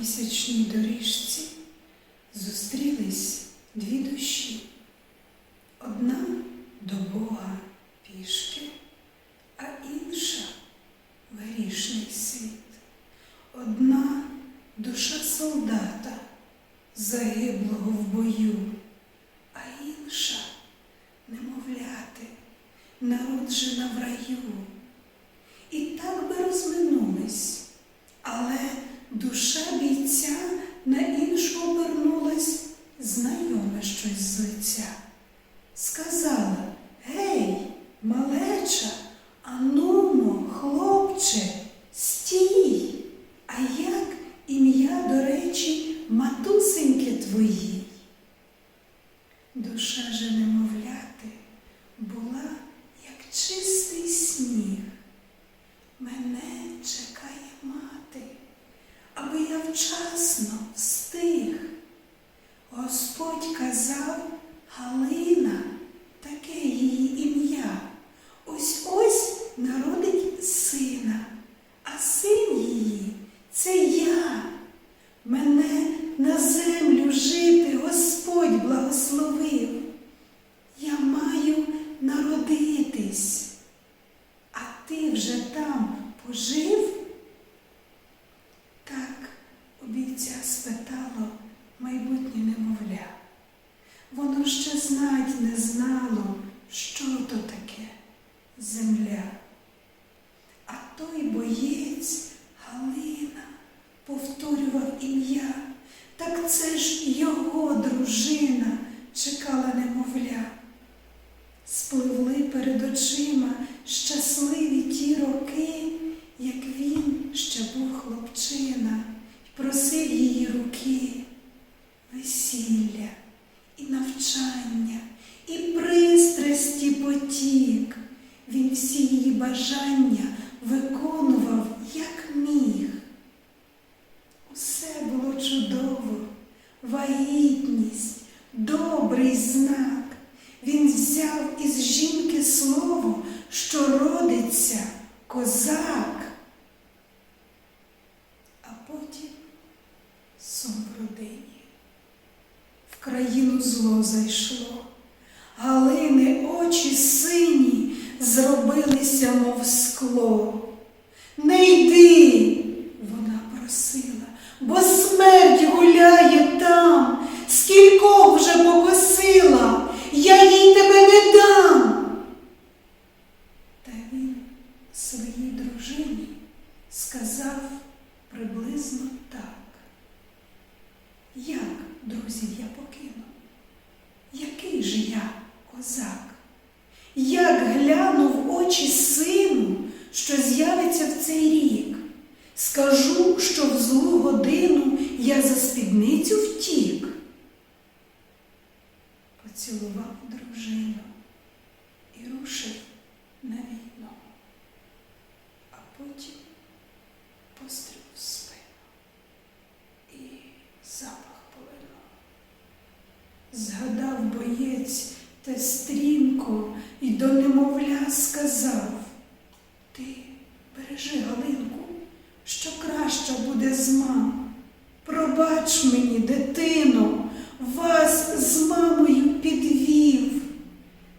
місячній доріжці зустрілись дві душі. Одна до Бога пішки, а інша в грішний світ. Одна душа солдата, загиблого в бою, а інша немовляти, народжена в раю. І так би розминулись, але душа бійця на іншу обернулась знайоме щось з лиця. Сказала, гей, малеча, анумо, хлопче, стій. А як ім'я, до речі, матусеньки твої? Душа же немовляти була, як чистий сніг. Мене чекає мати, аби я вчасно встиг. Господь казав Галина, таке її ім'я. Ось ось народить сина, а син її це я. Мене на землю жити Господь благословив. Я маю народитись. А ти вже там пожив? Так у бійця спитало майбутнє немовля. Воно ще знать не знало, що то таке земля. А той боєць Галина повторював ім'я, так це ж його дружина чекала немовля. Спливли перед очима щасливі ті роки, як він ще був хлопчина, й просив її руки, весілля і навчання, і пристрасті потік. Він всі її бажання виконував, жінки слово, що родиться козак. А потім сон в родині. В країну зло зайшло. Галини очі сині зробилися, мов скло. Не йди, вона просила, бо смерть гуляє там, скількох вже покосила, я їй тебе не дам. Та він своїй дружині сказав приблизно так. Як друзів я покину? Який ж я козак? Як в очі сину, що з'явиться в цей рік? Скажу, що в злу годину я за спідницю втік. Поцілував дружину і рушив на війну, а потім постріл в спину і запах полину. Згадав боєць те стрімко і до немовля сказав Ти бережи Галинку, що краща буде з мам. Пробач мені, дитино, вас з мамою підвів,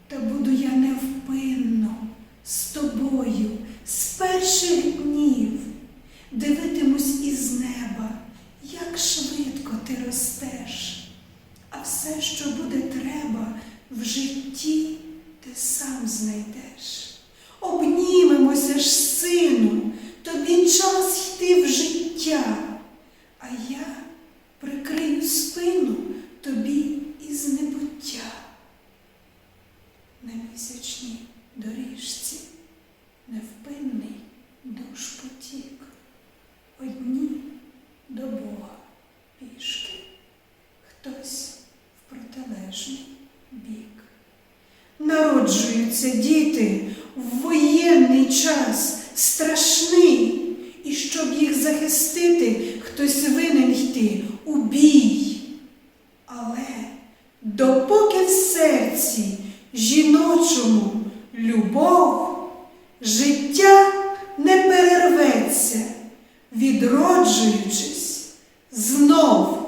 та буду я невпинно з тобою з перших днів. Дивитимусь із неба, як швидко ти ростеш, а все, що буде в житті, ти сам знайдеш. Обнімемося ж, сину, тобі час йти в життя, а я прикрию спину тобі із небуття. На місячній доріжці невпинний душ потік, одні до Бога пішки, хтось в протилежний бік. Народжуються діти в воєнний час страшний, і щоб їх захистити, хтось винен йти у бій. Але допоки в серці жіночому любов, життя не перерветься, відроджуючись, знов